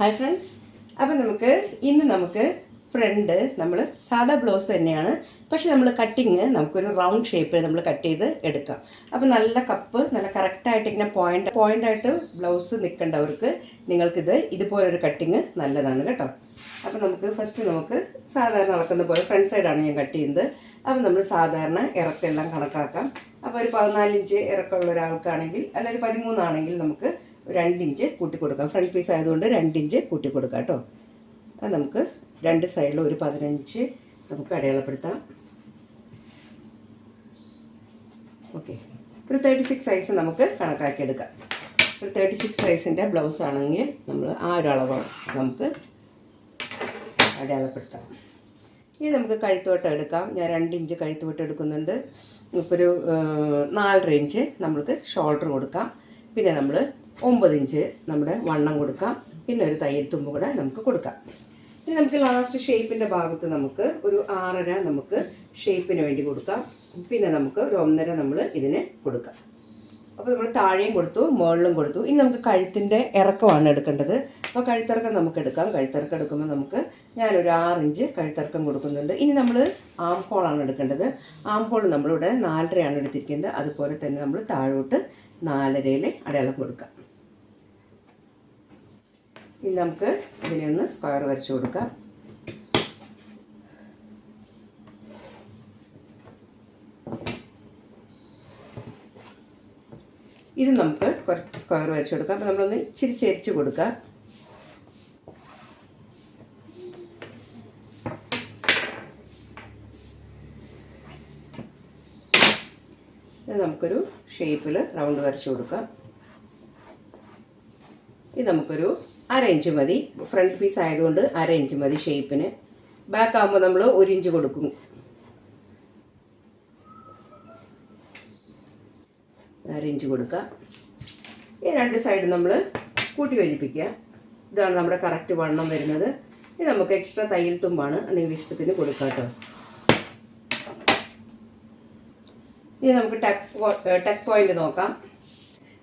Hi friends അപ്പം നമുക്ക് ഇന്ന് നമുക്ക് ഫ്രണ്ട് നമ്മൾ സാധാ ബ്ലൗസ് തന്നെയാണ്. പക്ഷെ നമ്മൾ കട്ടിങ് നമുക്കൊരു റൗണ്ട് ഷേപ്പിൽ നമ്മൾ കട്ട് ചെയ്ത് എടുക്കാം. അപ്പം നല്ല കപ്പ് നല്ല കറക്റ്റായിട്ട് ഇങ്ങനെ പോയിന്റ് ആയിട്ട് ബ്ലൗസ് നിൽക്കേണ്ടവർക്ക് നിങ്ങൾക്കിത് ഇതുപോലൊരു കട്ടിങ് നല്ലതാണ് കേട്ടോ. അപ്പം നമുക്ക് ഫസ്റ്റ് നമുക്ക് സാധാരണ അളക്കുന്ന പോലെ ഫ്രണ്ട് സൈഡാണ് ഞാൻ കട്ട് ചെയ്യുന്നത്. അപ്പം നമ്മൾ സാധാരണ ഇറക്കെല്ലാം കണക്കാക്കാം. അപ്പോൾ ഒരു പതിനാലിഞ്ച് ഇറക്കമുള്ള ഒരാൾക്കാണെങ്കിൽ അല്ല ഒരു പതിമൂന്നാണെങ്കിൽ നമുക്ക് രണ്ടിഞ്ച് കൂട്ടി കൊടുക്കാം ഫ്രണ്ട് പീസ് ആയതുകൊണ്ട് രണ്ടിഞ്ച് കൂട്ടി കൊടുക്കാം കേട്ടോ. അത് നമുക്ക് രണ്ട് സൈഡിലും ഒരു പതിനഞ്ച് നമുക്ക് അടയാളപ്പെടുത്താം. ഓക്കെ ഒരു തേർട്ടി സിക്സ് സൈസ് നമുക്ക് കണക്കാക്കിയെടുക്കാം. ഒരു തേർട്ടി സിക്സ് സൈസിന്റെ ബ്ലൗസ് ആണെങ്കിൽ നമ്മൾ ആ ഒരു അളവാണ് നമുക്ക് അടയാളപ്പെടുത്താം. ഇനി നമുക്ക് കഴുത്തോട്ടം എടുക്കാം. ഞാൻ രണ്ട് ഇഞ്ച് കഴുത്തോട്ടം എടുക്കുന്നുണ്ട്. ഇപ്പോൾ ഒരു നാലര ഇഞ്ച് നമ്മൾക്ക് ഷോൾഡർ കൊടുക്കാം. പിന്നെ നമ്മൾ ഒമ്പത് ഇഞ്ച് നമ്മുടെ വണ്ണം കൊടുക്കാം. പിന്നെ ഒരു തയ്യൽ തുമ്പ് കൂടെ നമുക്ക് കൊടുക്കാം. ഇനി നമുക്ക് ലാസ്റ്റ് ഷേപ്പിന്റെ ഭാഗത്ത് നമുക്ക് ഒരു ആറര നമുക്ക് ഷേപ്പിന് വേണ്ടി കൊടുക്കാം. പിന്നെ നമുക്ക് ഒരു ഒന്നര നമ്മൾ ഇതിന് കൊടുക്കാം. അപ്പോൾ നമ്മൾ താഴെയും കൊടുത്തു മുകളിലും കൊടുത്തു. ഇനി നമുക്ക് കഴുത്തിന്റെ ഇറക്കമാണ് എടുക്കേണ്ടത്. അപ്പോൾ കഴുത്തിറക്കം നമുക്ക് എടുക്കാം. കഴുത്തിറക്കം എടുക്കുമ്പോൾ നമുക്ക് ഞാനൊരു ആറിഞ്ച് കഴുത്തിറക്കം കൊടുക്കുന്നുണ്ട്. ഇനി നമ്മൾ ആം ഹോളാണ് എടുക്കേണ്ടത്. ആം ഹോൾ നമ്മളിവിടെ നാലരയാണ് എടുത്തിരിക്കുന്നത്. അതുപോലെ തന്നെ നമ്മൾ താഴോട്ട് നാലരയിൽ അടയാളം കൊടുക്കാം. ഇനി നമുക്ക് ഇതിനെ ഒന്ന് സ്ക്വയർ വരച്ചു കൊടുക്കാം. ഇത് നമുക്ക് കുറച്ച് സ്ക്വയർ വരച്ചു കൊടുക്കാം. അപ്പോൾ നമ്മളൊന്ന് ഇച്ചിരി ചെരിച്ച് കൊടുക്കാം. നമുക്കൊരു ഷേപ്പിൽ റൗണ്ട് വരച്ചു കൊടുക്കാം. ഇത് നമുക്കൊരു അര ഇഞ്ച് മതി. ഫ്രണ്ട് പീസ് ആയതുകൊണ്ട് അര ഇഞ്ച് മതി ഷേപ്പിന് ബാക്ക് ആകുമ്പോൾ നമ്മൾ ഒരു ഇഞ്ച് കൊടുക്കും. അര ഇഞ്ച് കൊടുക്കുക ഈ രണ്ട് സൈഡ് നമ്മൾ കൂട്ടി യോജിപ്പിക്കുക. ഇതാണ് നമ്മുടെ കറക്റ്റ് വണ്ണം വരുന്നത്. ഇത് നമുക്ക് എക്സ്ട്രാ തയ്യൽ തുമ്പാണ് നിങ്ങളുടെ ഇഷ്ടത്തിന് കൊടുക്കാം കേട്ടോ. ഇനി നമുക്ക് ടെക് ടെക് പോയിന്റ് നോക്കാം.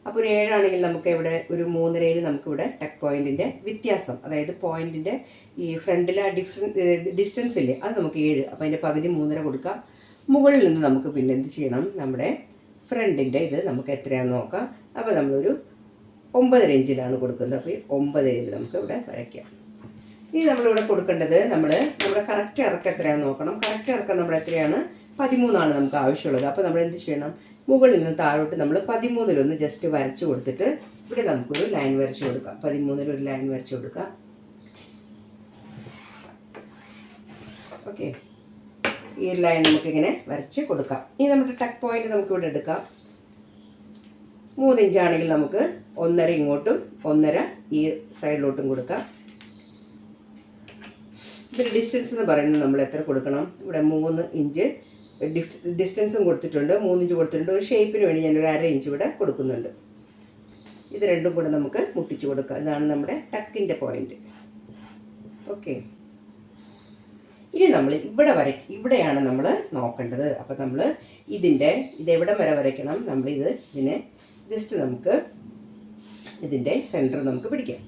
അപ്പോൾ ഒരു ഏഴാണെങ്കിൽ നമുക്ക് ഇവിടെ ഒരു മൂന്നരയിൽ നമുക്കിവിടെ ടെക് പോയിന്റിന്റെ വ്യത്യാസം അതായത് പോയിന്റിന്റെ ഈ ഫ്രണ്ടിലെ ഡിഫറൻസ് ഡിസ്റ്റൻസ് ഇല്ലേ അത് നമുക്ക് ഏഴ്. അപ്പോൾ അതിന്റെ പകുതി മൂന്നര കൊടുക്കാം. മുകളിൽ നിന്ന് നമുക്ക് പിന്നെ എന്ത് ചെയ്യണം? നമ്മുടെ ഫ്രണ്ടിന്റെ ഇത് നമുക്ക് എത്രയാണെന്ന് നോക്കാം. അപ്പോൾ നമ്മളൊരു ഒമ്പത് റേഞ്ചിലാണ് കൊടുക്കുന്നത്. അപ്പോൾ ഈ ഒമ്പതരയിൽ നമുക്ക് ഇവിടെ വരയ്ക്കാം. ഇനി നമ്മളിവിടെ കൊടുക്കേണ്ടത് നമ്മൾ നമ്മുടെ കറക്റ്റ് ഇറക്കം എത്രയാണെന്ന് നോക്കണം. കറക്റ്റ് ഇറക്കം നമ്മുടെ എത്രയാണ്? പതിമൂന്നാണ് നമുക്ക് ആവശ്യമുള്ളത്. അപ്പോൾ നമ്മൾ എന്ത് ചെയ്യണം? മുകളിൽ നിന്ന് താഴോട്ട് നമ്മൾ പതിമൂന്നിലൊന്ന് ജസ്റ്റ് വരച്ചു കൊടുത്തിട്ട് ഇവിടെ നമുക്കൊരു ലൈൻ വരച്ചു കൊടുക്കാം. പതിമൂന്നിലൊരു ലൈൻ വരച്ചു കൊടുക്കാം. ഓക്കെ ഈ ലൈൻ നമുക്കിങ്ങനെ വരച്ച് കൊടുക്കാം. ഇനി നമ്മുടെ ടക്ക് പോയിന്റ് നമുക്ക് ഇവിടെ എടുക്കാം. മൂന്ന് ഇഞ്ചാണെങ്കിൽ നമുക്ക് ഒന്നര ഇങ്ങോട്ടും ഒന്നര ഈ സൈഡിലോട്ടും കൊടുക്കാം. ഇതിൽ ഡിസ്റ്റൻസ് എന്ന് പറയുന്നത് നമ്മൾ എത്ര കൊടുക്കണം? ഇവിടെ മൂന്ന് ഇഞ്ച് ഡിസ്റ്റൻസും കൊടുത്തിട്ടുണ്ട് മൂന്നിഞ്ച് കൊടുത്തിട്ടുണ്ട്. ഒരു ഷേപ്പിന് വേണ്ടി ഞാനൊരു അര ഇഞ്ച് ഇവിടെ കൊടുക്കുന്നുണ്ട്. ഇത് രണ്ടും കൂടെ നമുക്ക് മുട്ടിച്ച് കൊടുക്കാം. ഇതാണ് നമ്മുടെ ടക്കിന്റെ പോയിന്റ് ഓക്കെ ഇനി നമ്മൾ ഇവിടെ വര ഇവിടെയാണ് നമ്മൾ നോക്കേണ്ടത്. അപ്പോൾ നമ്മൾ ഇതിന്റെ ഇത് എവിടെ വരെ വരയ്ക്കണം? നമ്മൾ ഇത് ഇതിനെ ജസ്റ്റ് നമുക്ക് ഇതിന്റെ സെന്റർ നമുക്ക് പിടിക്കാം.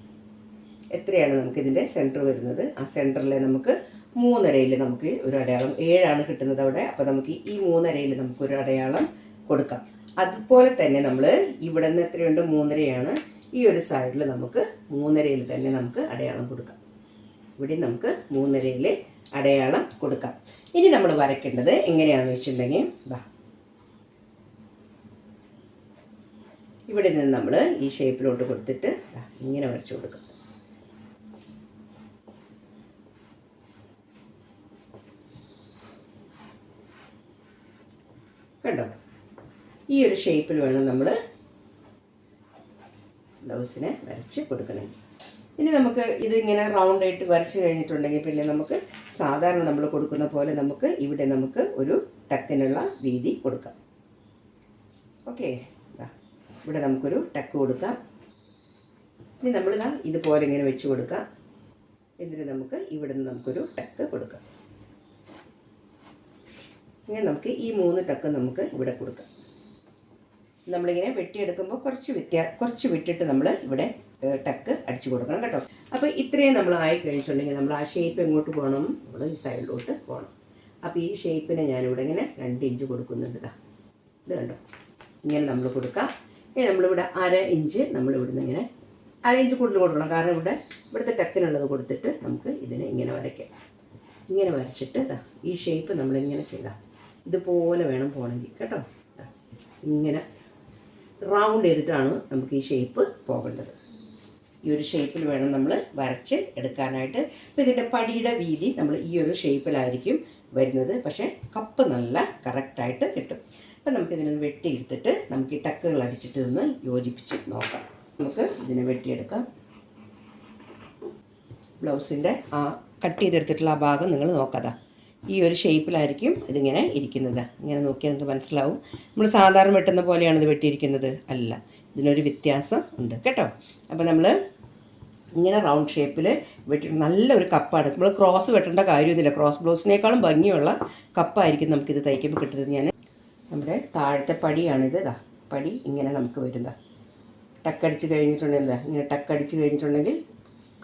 എത്രയാണ് നമുക്ക് ഇതിന്റെ സെന്റർ വരുന്നത്? ആ സെന്ററിലെ നമുക്ക് മൂന്നരയിൽ നമുക്ക് ഒരു അടയാളം ഏഴാണ് കിട്ടുന്നത് അവിടെ. അപ്പോൾ നമുക്ക് ഈ മൂന്നരയിൽ നമുക്ക് ഒരു അടയാളം കൊടുക്കാം. അതുപോലെ തന്നെ നമ്മൾ ഇവിടെ നിന്ന് എത്രയുണ്ട്? മൂന്നരയാണ്. ഈ ഒരു സൈഡിൽ നമുക്ക് മൂന്നരയിൽ തന്നെ നമുക്ക് അടയാളം കൊടുക്കാം. ഇവിടെ നമുക്ക് മൂന്നരയിൽ അടയാളം കൊടുക്കാം. ഇനി നമ്മൾ വരയ്ക്കേണ്ടത് എങ്ങനെയാണെന്ന് വെച്ചിട്ടുണ്ടെങ്കിൽ ബാ ഇവിടെ നിന്ന് നമ്മൾ ഈ ഷേപ്പിലോട്ട് കൊടുത്തിട്ട് ഇങ്ങനെ വരച്ചു കൊടുക്കാം. കണ്ടോ? ഈ ഒരു ഷേപ്പിൽ വേണം നമ്മൾ ബ്ലൗസിനെ വരച്ച് കൊടുക്കണമെങ്കിൽ ഇനി നമുക്ക് ഇതിങ്ങനെ റൗണ്ട് ആയിട്ട് വരച്ച് കഴിഞ്ഞിട്ടുണ്ടെങ്കിൽ പിന്നെ നമുക്ക് സാധാരണ നമ്മൾ കൊടുക്കുന്ന പോലെ നമുക്ക് ഇവിടെ നമുക്ക് ഒരു ടക്കിനുള്ള വീതി കൊടുക്കാം. ഓക്കെ ഇവിടെ നമുക്കൊരു ടക്ക് കൊടുക്കാം. ഇനി നമ്മൾ ഇതാ ഇതുപോലെ ഇങ്ങനെ വെച്ച് കൊടുക്കാം. എന്നിട്ട് നമുക്ക് ഇവിടെ നിന്ന് നമുക്കൊരു ടക്ക് കൊടുക്കാം. ഇങ്ങനെ നമുക്ക് ഈ മൂന്ന് ടക്ക് നമുക്ക് ഇവിടെ കൊടുക്കാം. നമ്മളിങ്ങനെ വെട്ടിയെടുക്കുമ്പോൾ കുറച്ച് വ്യത്യാ കുറച്ച് വിട്ടിട്ട് നമ്മൾ ഇവിടെ ടക്ക് അടിച്ചു കൊടുക്കണം കേട്ടോ. അപ്പോൾ ഇത്രയും നമ്മൾ ആയി കഴിച്ചിട്ടുണ്ടെങ്കിൽ നമ്മൾ ആ ഷേപ്പ് എങ്ങോട്ട് പോകണം നമ്മൾ ഈ സൈഡിലോട്ട് പോകണം അപ്പോൾ ഈ ഷേപ്പിനെ ഞാനിവിടെ ഇങ്ങനെ രണ്ട് ഇഞ്ച് കൊടുക്കുന്നുണ്ട് ഇതാ ഇത് കണ്ടോ? ഇങ്ങനെ നമ്മൾ കൊടുക്കാം. ഇനി നമ്മളിവിടെ അര ഇഞ്ച് നമ്മൾ നമ്മളിവിടുന്ന് ഇങ്ങനെ അര ഇഞ്ച് കൂടുതൽ കൊടുക്കണം. കാരണം ഇവിടെ ഇവിടുത്തെ ടക്കിനുള്ളത് കൊടുത്തിട്ട് നമുക്ക് ഇതിനെ ഇങ്ങനെ വരയ്ക്കാം. ഇങ്ങനെ വരച്ചിട്ട് ഇതാ ഈ ഷേപ്പ് നമ്മളിങ്ങനെ ചെയ്താൽ ഇതുപോലെ വേണം പോകണമെങ്കിൽ. കേട്ടോ? ഇങ്ങനെ റൗണ്ട് ചെയ്തിട്ടാണ് നമുക്ക് ഈ ഷേപ്പ് പോകേണ്ടത്. ഈ ഒരു ഷേപ്പിൽ വേണം നമ്മൾ വരച്ച് എടുക്കാനായിട്ട്. അപ്പോൾ ഇതിന്റെ പടിയുടെ വീതി നമ്മൾ ഈ ഒരു ഷേപ്പിലായിരിക്കും വരുന്നത്. പക്ഷേ കപ്പ് നല്ല കറക്റ്റായിട്ട് കിട്ടും. അപ്പം നമുക്കിതിനൊന്ന് വെട്ടിയെടുത്തിട്ട് നമുക്ക് ഈ ടക്കുകൾ അടിച്ചിട്ട് ഒന്ന് യോജിപ്പിച്ച് നോക്കാം. നമുക്ക് ഇതിനെ വെട്ടിയെടുക്കാം. ബ്ലൗസിന്റെ ആ കട്ട് ചെയ്തെടുത്തിട്ടുള്ള ആ ഭാഗം നിങ്ങൾ നോക്കാതാ ഈ ഒരു ഷേപ്പിലായിരിക്കും ഇതിങ്ങനെ ഇരിക്കുന്നത്. ഇങ്ങനെ നോക്കിയാൽ നിങ്ങൾക്ക് മനസ്സിലാവും. നമ്മൾ സാധാരണ വെട്ടുന്ന പോലെയാണ് ഇത് വെട്ടിയിരിക്കുന്നത്. അല്ല ഇതിനൊരു വ്യത്യാസം ഉണ്ട് കേട്ടോ. അപ്പോൾ നമ്മൾ ഇങ്ങനെ റൗണ്ട് ഷേപ്പിൽ വെട്ടി നല്ലൊരു കപ്പാണ്. നമ്മൾ ക്രോസ് വെട്ടേണ്ട കാര്യമൊന്നുമില്ല. ക്രോസ് ബ്ലൗസിനേക്കാളും ഭംഗിയുള്ള കപ്പായിരിക്കും നമുക്കിത് തയ്ക്കുമ്പോൾ കിട്ടുന്നത്. ഞാൻ നമ്മുടെ താഴത്തെ പടിയാണിത്. ഇതാ പടി ഇങ്ങനെ നമുക്ക് വരുന്നത് ടക്കടിച്ച് കഴിഞ്ഞിട്ടുണ്ടെങ്കിൽ ഇങ്ങനെ ടക്കടിച്ച് കഴിഞ്ഞിട്ടുണ്ടെങ്കിൽ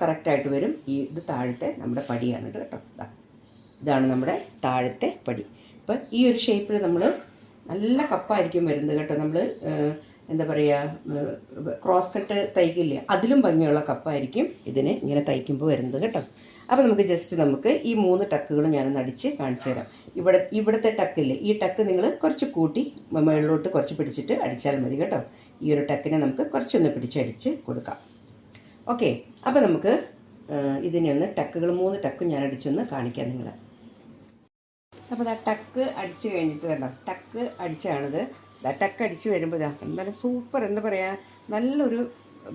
കറക്റ്റായിട്ട് വരും. ഈ ഇത് താഴത്തെ നമ്മുടെ പടിയാണ് കേട്ടോ. ഇതാ ഇതാണ് നമ്മുടെ താഴത്തെ പടി. അപ്പം ഈ ഒരു ഷേപ്പിൽ നമ്മൾ നല്ല കപ്പായിരിക്കും വരുന്നത് കേട്ടോ. നമ്മൾ എന്താ പറയുക ക്രോസ് കട്ട് തയ്ക്കില്ലേ അതിലും ഭംഗിയുള്ള കപ്പായിരിക്കും ഇതിന് ഇങ്ങനെ തയ്ക്കുമ്പോൾ വരുന്നത് കേട്ടോ. അപ്പോൾ നമുക്ക് ജസ്റ്റ് നമുക്ക് ഈ മൂന്ന് ടക്കുകൾ ഞാനൊന്ന് അടിച്ച് കാണിച്ചു തരാം. ഇവിടെ ഇവിടുത്തെ ടക്കില്ലേ ഈ ടക്ക് നിങ്ങൾ കുറച്ച് കൂട്ടി മുകളിലോട്ട് കുറച്ച് പിടിച്ചിട്ട് അടിച്ചാൽ മതി കേട്ടോ. ഈ ഒരു ടക്കിനെ നമുക്ക് കുറച്ചൊന്ന് പിടിച്ചടിച്ച് കൊടുക്കാം. ഓക്കെ അപ്പോൾ നമുക്ക് ഇതിനെ ഒന്ന് ടക്കുകൾ മൂന്ന് ടക്ക് ഞാൻ അടിച്ചൊന്ന് കാണിക്കാം നിങ്ങളെ. അപ്പോൾ ആ ടക്ക് അടിച്ച് കഴിഞ്ഞിട്ട് കണ്ടോ ടക്ക് അടിച്ചാണിത്. ടക്ക് അടിച്ച് വരുമ്പോൾ നല്ല സൂപ്പർ എന്താ പറയുക നല്ലൊരു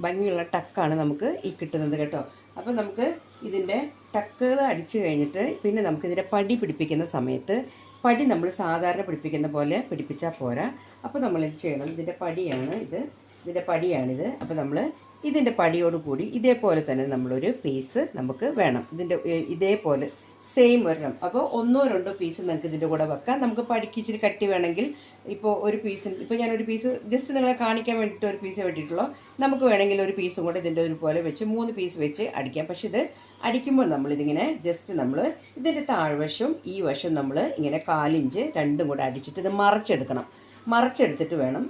ഭംഗിയുള്ള ടക്കാണ് നമുക്ക് ഈ കിട്ടുന്നത് കേട്ടോ. അപ്പോൾ നമുക്ക് ഇതിന്റെ ടക്കുകൾ അടിച്ച് കഴിഞ്ഞിട്ട് പിന്നെ നമുക്ക് ഇതിന്റെ പടി പിടിപ്പിക്കുന്ന സമയത്ത് പടി നമ്മൾ സാധാരണ പിടിപ്പിക്കുന്ന പോലെ പിടിപ്പിച്ചാൽ പോരാ. അപ്പോൾ നമ്മൾ ചെയ്യണം? ഇതിന്റെ പടിയാണ് ഇത്. ഇതിന്റെ പടിയാണിത്. അപ്പോൾ നമ്മൾ ഇതിന്റെ പടിയോടുകൂടി ഇതേപോലെ തന്നെ നമ്മളൊരു പീസ് നമുക്ക് വേണം. ഇതിന്റെ ഇതേപോലെ സെയിം ഒരെണ്ണം. അപ്പോൾ ഒന്നോ രണ്ടോ പീസ് നിങ്ങൾക്ക് ഇതിന്റെ കൂടെ വെക്കാം. നമുക്ക് പടിക്ക് ഇച്ചിരി കട്ടി വേണമെങ്കിൽ ഇപ്പോൾ ഒരു പീസ് ഇപ്പോൾ ഞാനൊരു പീസ് ജസ്റ്റ് നിങ്ങളെ കാണിക്കാൻ വേണ്ടിയിട്ട് ഒരു പീസ് വെട്ടിയിട്ടുള്ളൂ. നമുക്ക് വേണമെങ്കിൽ ഒരു പീസും കൂടെ ഇതിന്റെ ഒരു പോലെ വെച്ച് മൂന്ന് പീസ് വെച്ച് അടിക്കാം. പക്ഷെ ഇത് അടിക്കുമ്പോൾ നമ്മളിതിങ്ങനെ ജസ്റ്റ് നമ്മൾ ഇതിന്റെ താഴ്വശവും ഈ വശവും നമ്മൾ ഇങ്ങനെ കാലിഞ്ച് രണ്ടും കൂടെ അടിച്ചിട്ട് ഇത് മറച്ചെടുക്കണം. മറച്ചെടുത്തിട്ട് വേണം.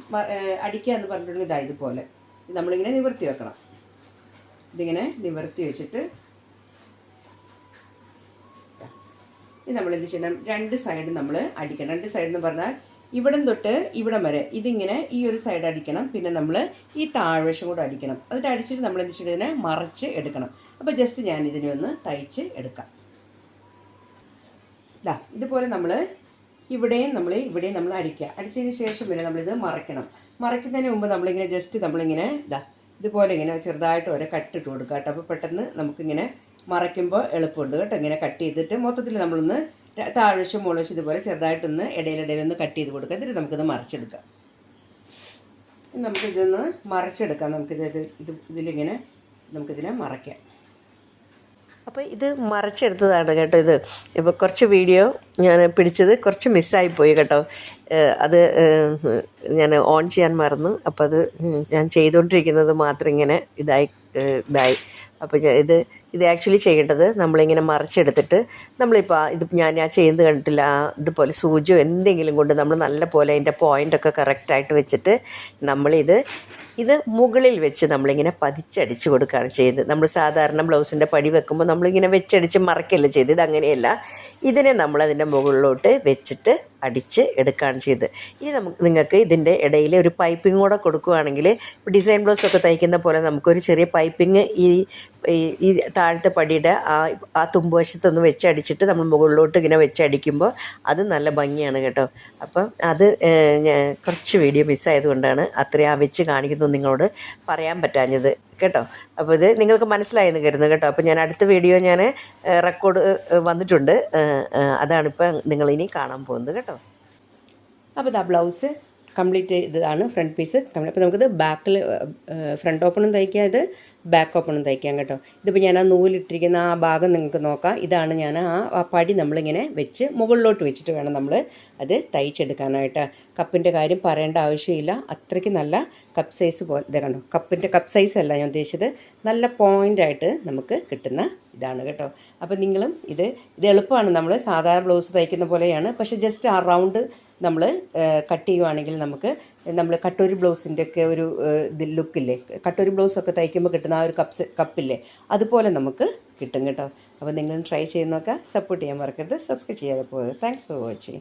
അടിക്കുക എന്ന് പറഞ്ഞിട്ടുണ്ടെങ്കിൽ ഇതാ ഇതുപോലെ. ഇത് നമ്മളിങ്ങനെ നിവർത്തി വെക്കണം. ഇതിങ്ങനെ നിവർത്തി വെച്ചിട്ട് ഇത്. നമ്മൾ എന്ത് ചെയ്യണം. രണ്ട് സൈഡ് നമ്മൾ അടിക്കണം. രണ്ട് സൈഡ് എന്ന് പറഞ്ഞാൽ ഇവിടം തൊട്ട് ഇവിടം വരെ ഇതിങ്ങനെ ഈ ഒരു സൈഡ് അടിക്കണം. പിന്നെ നമ്മൾ ഈ താഴ്വശം കൂടെ അടിക്കണം. അതിട്ട് അടിച്ചിട്ട് നമ്മൾ എന്ത് ചെയ്യണം? ഇതിനെ മറിച്ച് എടുക്കണം. അപ്പോൾ ജസ്റ്റ് ഞാൻ ഇതിനെ ഒന്ന് തയ്ച്ച് എടുക്കാം. ഇതാ. ഇതുപോലെ നമ്മൾ ഇവിടെയും നമ്മൾ ഇവിടെയും നമ്മൾ അടിക്കുക. അടിച്ചതിന് ശേഷം പിന്നെ നമ്മളിത് മറയ്ക്കണം. മറയ്ക്കുന്നതിന് മുമ്പ് നമ്മളിങ്ങനെ ജസ്റ്റ് നമ്മളിങ്ങനെ ഇതാ ഇതുപോലെ ഇങ്ങനെ ചെറുതായിട്ട് ഓരോ കട്ടിട്ട് കൊടുക്കുക കേട്ടോ. അപ്പോൾ പെട്ടെന്ന് നമുക്കിങ്ങനെ മറയ്ക്കുമ്പോൾ എളുപ്പമുണ്ട് കേട്ടോ. ഇങ്ങനെ കട്ട് ചെയ്തിട്ട് മൊത്തത്തിൽ നമ്മളൊന്ന് താഴ്വശം മുളവശം ഇതുപോലെ ചെറുതായിട്ടൊന്ന് ഇടയിലിടയിലൊന്ന് കട്ട് ചെയ്ത് കൊടുക്കുക. എന്നിട്ട് നമുക്കിത് മറിച്ചെടുക്കാം. നമുക്കിതൊന്ന് മറിച്ചെടുക്കാം. നമുക്കിത് ഇത് ഇതിലിങ്ങനെ നമുക്കിതിനെ മറയ്ക്കാം. അപ്പോൾ ഇത് മറിച്ചെടുത്തതാണ് കേട്ടോ ഇത്. ഇപ്പോൾ കുറച്ച് വീഡിയോ ഞാൻ പിടിച്ചത് കുറച്ച് മിസ്സായിപ്പോയി കേട്ടോ. അത് ഞാൻ ഓൺ ചെയ്യാൻ മറന്നു. അപ്പോൾ അത് ഞാൻ ചെയ്തുകൊണ്ടിരിക്കുന്നത് മാത്രം ഇങ്ങനെ ഇതായി ഇതായി. അപ്പോൾ ഇത് ഇത് ആക്ച്വലി ചെയ്യേണ്ടത് നമ്മളിങ്ങനെ മറിച്ചെടുത്തിട്ട് നമ്മളിപ്പോൾ ഇത് ഞാൻ ഞാൻ ചെയ്യുന്നത് കണ്ടിട്ടില്ല. ഇതുപോലെ സൂചിയോ എന്തെങ്കിലും കൊണ്ട് നമ്മൾ നല്ല പോലെ അതിന്റെ പോയിന്റൊക്കെ കറക്റ്റായിട്ട് വെച്ചിട്ട് നമ്മളിത് ഇത് മുകളിൽ വെച്ച് നമ്മളിങ്ങനെ പതിച്ചടിച്ച് കൊടുക്കുകയാണ് ചെയ്യുന്നത്. നമ്മൾ സാധാരണ ബ്ലൗസിന്റെ പടി വെക്കുമ്പോൾ നമ്മളിങ്ങനെ വെച്ചടിച്ച് മറക്കല്ല ചെയ്ത് ഇത് അങ്ങനെയല്ല. ഇതിനെ നമ്മളതിന്റെ മുകളിലോട്ട് വെച്ചിട്ട് അടിച്ച് എടുക്കുകയാണ് ചെയ്തത്. ഇനി നമുക്ക് നിങ്ങൾക്ക് ഇതിന്റെ ഇടയിൽ ഒരു പൈപ്പിംഗ് കൂടെ കൊടുക്കുകയാണെങ്കിൽ ഡിസൈൻ ബ്ലൗസ് ഒക്കെ തയ്ക്കുന്ന പോലെ നമുക്കൊരു ചെറിയ പൈപ്പിംഗ് ഈ ഈ- താഴത്തെ പടിയുടെ ആ ആ തുമ്പുവശത്തൊന്ന് വെച്ചടിച്ചിട്ട് നമ്മൾ മുകളിലോട്ട് ഇങ്ങനെ വെച്ചടിക്കുമ്പോൾ അത് നല്ല ഭംഗിയാണ് കേട്ടോ. അപ്പം അത് കുറച്ച് വീഡിയോ മിസ്സായതുകൊണ്ടാണ് അത്രയും ആ വെച്ച് കാണിക്കുന്നത് നിങ്ങളോട് പറയാൻ പറ്റാഞ്ഞത്. കേട്ടോ. അപ്പോൾ ഇത് നിങ്ങൾക്ക് മനസ്സിലായെന്ന് കരുതുന്നു കേട്ടോ. അപ്പോൾ ഞാൻ അടുത്ത വീഡിയോ ഞാൻ റെക്കോർഡ് വന്നിട്ടുണ്ട്. അതാണിപ്പോൾ നിങ്ങളിനി കാണാൻ പോകുന്നത് കേട്ടോ. അപ്പോൾ ഇതാ ബ്ലൗസ് കംപ്ലീറ്റ് ഇതാണ് ഫ്രണ്ട് പീസ് അപ്പോൾ നമുക്കിത് ബാക്കിൽ ഫ്രണ്ട് ഓപ്പണും തയ്ക്കാം ഇത്. ബാക്ക് ഓപ്പണും തയ്ക്കാം കേട്ടോ. ഇതിപ്പോൾ ഞാൻ ആ നൂലിട്ടിരിക്കുന്ന ആ ഭാഗം നിങ്ങൾക്ക് നോക്കാം. ഇതാണ് ഞാൻ ആ പടി നമ്മളിങ്ങനെ വെച്ച് മുകളിലോട്ട് വെച്ചിട്ട് വേണം നമ്മൾ അത് തയ്ച്ചെടുക്കാനായിട്ട്. കപ്പിന്റെ കാര്യം പറയേണ്ട ആവശ്യമില്ല. അത്രയ്ക്ക് നല്ല കപ്പ് സൈസ് പോലെ ഇത് കണ്ടോ? കപ്പിന്റെ കപ്പ് സൈസ് അല്ല ഞാൻ ഉദ്ദേശിച്ചത്. നല്ല പോയിന്റായിട്ട് നമുക്ക് കിട്ടുന്ന ഇതാണ് കേട്ടോ. അപ്പോൾ നിങ്ങളും ഇത് ഇത് എളുപ്പമാണ് നമ്മൾ സാധാരണ ബ്ലൗസ് തയ്ക്കുന്ന പോലെയാണ്. പക്ഷേ ജസ്റ്റ് ആ റൗണ്ട് നമ്മൾ കട്ട് ചെയ്യുവാണെങ്കിൽ നമുക്ക് നമ്മൾ കട്ടൂരി ബ്ലൗസിന്റെയൊക്കെ ഒരു ലുക്കില്ലേ കട്ടൂരി ബ്ലൗസൊക്കെ തയ്ക്കുമ്പോൾ കിട്ടുന്ന ആ ഒരു കപ്സ് കപ്പില്ലേ അതുപോലെ നമുക്ക് കിട്ടും കേട്ടോ. അപ്പോൾ നിങ്ങളും ട്രൈ ചെയ്ത് നോക്കാം സപ്പോർട്ട് ചെയ്യാൻ മറക്കരുത്. സബ്സ്ക്രൈബ് ചെയ്യാതെ പോകരുത്. Thanks for watching